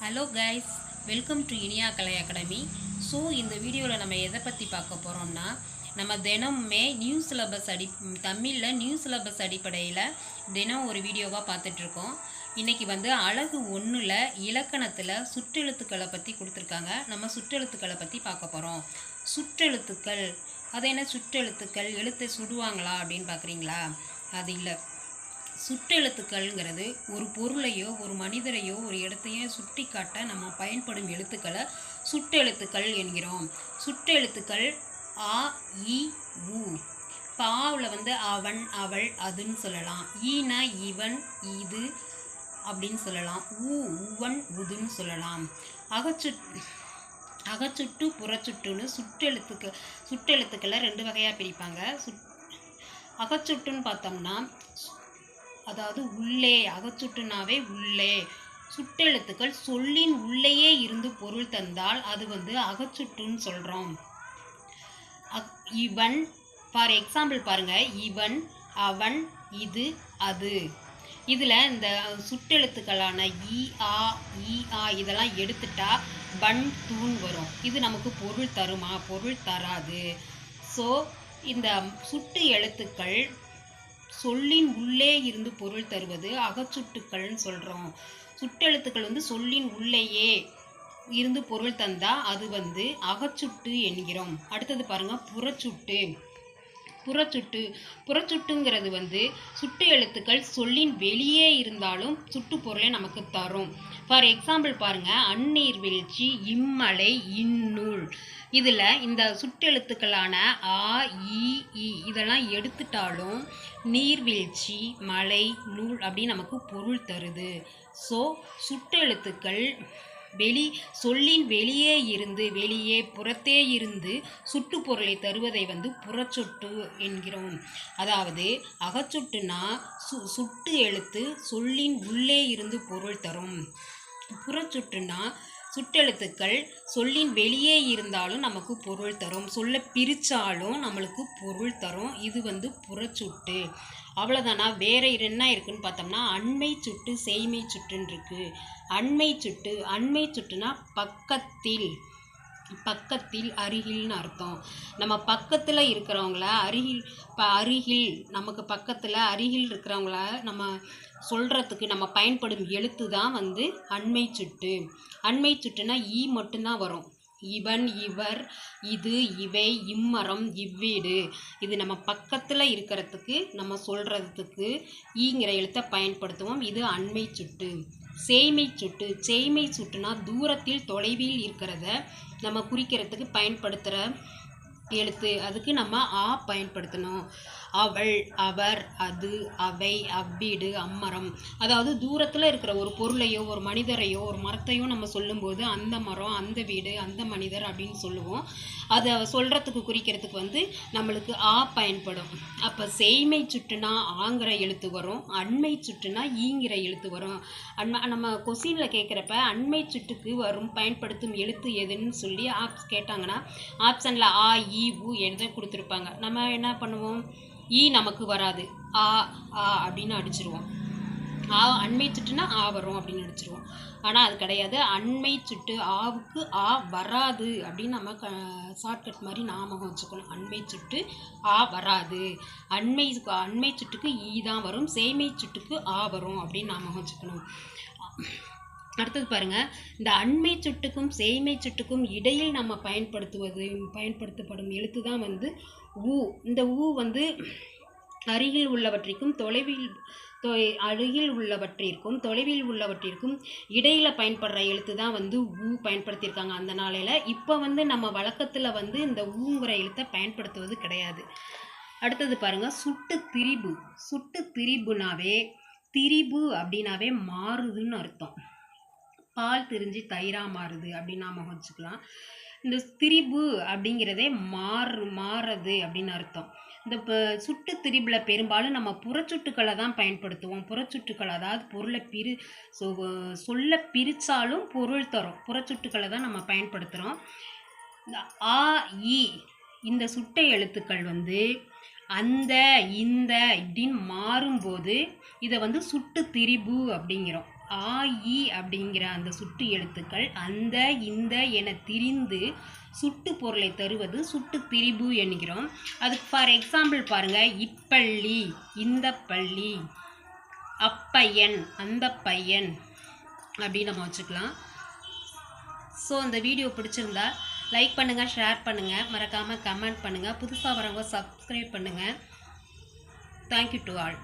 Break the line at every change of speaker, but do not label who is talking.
Hello guys welcome to Iniya Kalai academy so இந்த வீடியோவில் நம்ம எதை பற்றி பார்க்க போகிறோம்னா நம்ம தினமுமே நியூ சிலபஸ் அடி தமிழில் நியூ சிலபஸ் அடிப்படையில் தினம் ஒரு வீடியோவாக பார்த்துட்ருக்கோம். இன்றைக்கி வந்து அழகு ஒன்றில் இலக்கணத்தில் சுற்றெழுத்துக்களை பற்றி கொடுத்துருக்காங்க. நம்ம சுற்றெழுத்துக்களை பற்றி பார்க்க போகிறோம் சுற்றெழுத்துக்கள். அது என்ன சுற்றெழுத்துக்கள்? எழுத்தை சுடுவாங்களா அப்படின்னு பார்க்குறீங்களா? அது இல்லை. சுற்றெழுத்துக்கள்ங்கிறது ஒரு பொருளையோ ஒரு மனிதரையோ ஒரு இடத்தையோ சுட்டி காட்ட நம்ம பயன்படும் எழுத்துக்களை சுற்றெழுத்துக்கள் என்கிறோம். சுற்றெழுத்துக்கள் ஆ இ உ. பாவில் வந்து அவன் அவள் அதுன்னு சொல்லலாம். ஈனா இவன் இது அப்படின்னு சொல்லலாம். ஊ உவன் உதுன்னு சொல்லலாம். அகச்சு அகச்சுட்டு புறச்சுட்டுன்னு சுற்றெழுத்துக்கு சுற்றெழுத்துக்களை ரெண்டு வகையாக பிரிப்பாங்க. சுட் அகச்சுட்டுன்னு பார்த்தோம்னா அதாவது உள்ளே அகச்சுட்டுனாவே உள்ளே. சுட்டெழுத்துக்கள் சொல்லின் உள்ளேயே இருந்து பொருள் தந்தால் அது வந்து அகச்சுட்டுன்னு சொல்கிறோம் அக் இவன் ஃபார் எக்ஸாம்பிள் பாருங்கள் இவன் அவன் இது அது. இதில் இந்த சுட்டெழுத்துக்களான இ ஆ இ ஆ இதெல்லாம் எடுத்துட்டா பன் தூண் வரும். இது நமக்கு பொருள் தருமா? பொருள் தராது. ஸோ இந்த சுட்டு எழுத்துக்கள் சொல்லின் உள்ளே இருந்து பொருள் தருவது அகச்சுட்டுக்கள்னு சொல்கிறோம் சுட்டெழுத்துக்கள் வந்து சொல்லின் உள்ளேயே இருந்து பொருள் தந்தால் அது வந்து அகச்சுட்டு என்கிறோம். அடுத்தது பாருங்கள் புறச்சுட்டு. புறச்சுட்டு புறச்சுட்டுங்கிறது வந்து சுட்டு எழுத்துக்கள் சொல்லின் வெளியே இருந்தாலும் சுட்டு பொருளை நமக்கு தரும். ஃபார் எக்ஸாம்பிள் பாருங்க அந்நீர் வீழ்ச்சி இம்மலை இந்நூல் இதில் இந்த சுட்டெழுத்துக்களான ஆ இ இ இதெல்லாம் எடுத்துட்டாலும் நீர்வீழ்ச்சி மலை நூல் அப்படின்னு நமக்கு பொருள் தருது. ஸோ சுட்டெழுத்துக்கள் வெளி சொல்லின் வெளியே இருந்து வெளியே புறத்தே இருந்து சுட்டு பொருளை தருவதை வந்து புறச்சொட்டு என்கிறோம். அதாவது அகச்சொட்டுனா சு சுட்டு எழுத்து சொல்லின் உள்ளே இருந்து பொருள் தரும். புறச்சுட்டுனா சுட்டெழுத்துக்கள் சொல்லின் வெளியே இருந்தாலும் நமக்கு பொருள் தரும். சொல்ல பிரித்தாலும் நம்மளுக்கு பொருள் தரும். இது வந்து புறச்சுட்டு. அவ்வளோதானா வேறு என்ன இருக்குன்னு பார்த்தோம்னா அண்மை சுட்டு செய்மை சுட்டுன்னு இருக்குது அண்மை சுட்டு அண்மை சுட்டுனா பக்கத்தில். பக்கத்தில் அருகில்னு அர்த்தம். நம்ம பக்கத்தில் இருக்கிறவங்கள அருகில் இப்போ அருகில் நமக்கு பக்கத்தில் அருகில் இருக்கிறவங்கள நம்ம சொல்கிறதுக்கு நம்ம பயன்படும் எழுத்து தான் வந்து அண்மை சுட்டு. அண்மை சுட்டுனா ஈ மட்டும்தான் வரும். இவன் இவர் இது இவை இம்மரம் இவ்வீடு. இது நம்ம பக்கத்தில் இருக்கிறதுக்கு நம்ம சொல்கிறதுக்கு ஈங்கிற எழுத்தை பயன்படுத்துவோம். இது அண்மை சுட்டு. சேமை சுட்டு. சேய்மை சுட்டுனா தூரத்தில் தொலைவில் இருக்கிறத நம்ம குறிக்கிறதுக்கு பயன்படுத்துகிற எழுத்து. அதுக்கு நம்ம ஆ பயன்படுத்தணும். அவள் அவர் அது அவை அவ்வீடு அம்மரம். அதாவது தூரத்தில் இருக்கிற ஒரு பொருளையோ ஒரு மனிதரையோ ஒரு மரத்தையோ நம்ம சொல்லும்போது அந்த மரம் அந்த வீடு அந்த மனிதர் அப்படின்னு சொல்லுவோம். அதை சொல்கிறதுக்கு குறிக்கிறதுக்கு வந்து நம்மளுக்கு ஆ பயன்படும். அப்போ செய்மை சுட்டுனா ஆங்கிற எழுத்து வரும். அண்மை சுட்டுனா ஈங்கிற எழுத்து வரும். அண்மை நம்ம கொஸ்டினில் கேட்குறப்ப அண்மை சுட்டுக்கு வரும் பயன்படுத்தும் எழுத்து எதுன்னு சொல்லி ஆப்ஸ் கேட்டாங்கன்னா ஆப்ஷனில் ஆ இ ஈ உ எழுத கொடுத்துருப்பாங்க. நம்ம என்ன பண்ணுவோம்? ஈ நமக்கு வராது. ஆ ஆ அப்படின்னு அடிச்சிருவோம். ஆ அண்மை சுட்டுனா ஆ வரும் அப்படின்னு அடிச்சிருவோம். ஆனால் அது கிடையாது. அண்மை சுட்டு ஆவுக்கு ஆ வராது அப்படின்னு நம்ம க ஷார்ட்கட் மாதிரி ஞாபகம் வச்சுக்கணும். அண்மை சுட்டு ஆ வராது. அண்மை அண்மை சுட்டுக்கு ஈ தான் வரும். சேமை சுட்டுக்கு ஆ வரும் அப்படின்னு ஞாபகம் வச்சுக்கணும். அடுத்தது பாருங்கள் இந்த அண்மை சுட்டுக்கும் செய்மை சுட்டுக்கும் இடையில் நம்ம பயன்படுத்துவது பயன்படுத்தப்படும் எழுத்து தான் வந்து ஊ. இந்த ஊ வந்து அருகில் உள்ளவற்றிற்கும் தொலைவில் அருகில் உள்ளவற்றிற்கும் தொலைவில் உள்ளவற்றிற்கும் இடையில் பயன்படுற எழுத்து தான் வந்து ஊ பயன்படுத்தியிருக்காங்க அந்த நாளையில். இப்போ வந்து நம்ம வழக்கத்தில் வந்து இந்த ஊங்கிற எழுத்தை பயன்படுத்துவது கிடையாது. அடுத்தது பாருங்க. சுட்டு திரிபு. சுட்டு திரிபுனாவே திரிபு அப்படின்னாவே மாறுதுன்னு அர்த்தம். பால் திரிஞ்சு தயிராக மாறுது அப்படின்னு நாம் வச்சுக்கலாம். இந்த திரிபு அப்படிங்கிறதே மாறு மாறுறது அப்படின்னு அர்த்தம். இந்த சுட்டு திரிபில் பெரும்பாலும் நம்ம புறச்சுட்டுக்களை தான் பயன்படுத்துவோம். புறச்சுட்டுக்கள் அதாவது பொருளை பிரி சொ சொல்ல பிரித்தாலும் பொருள் தரும். புறச்சுட்டுக்களை தான் நம்ம பயன்படுத்துகிறோம் இந்த ஆ இ இந்த சுட்டை எழுத்துக்கள் வந்து அந்த இந்த இப்படின்னு மாறும்போது இதை வந்து சுட்டு திரிபு அப்படிங்கிறோம். ஆ இ அப்படிங்கிற அந்த சுட்டு எழுத்துக்கள் அந்த இந்த என திரிந்து சுட்டு பொருளை தருவது சுட்டு திரிபு என்கிறோம். அதுக்கு ஃபார் எக்ஸாம்பிள் பாருங்கள் இப்பள்ளி இந்த பள்ளி அப்பையன் அந்த பையன் அப்படின்னு நம்ம வச்சுக்கலாம். ஸோ அந்த வீடியோ பிடிச்சிருந்தா லைக் பண்ணுங்கள் ஷேர் பண்ணுங்கள் மறக்காமல் கமெண்ட் பண்ணுங்கள் புதுசாக வரவங்க சப்ஸ்கிரைப் பண்ணுங்கள் தேங்க்யூ டு ஆல்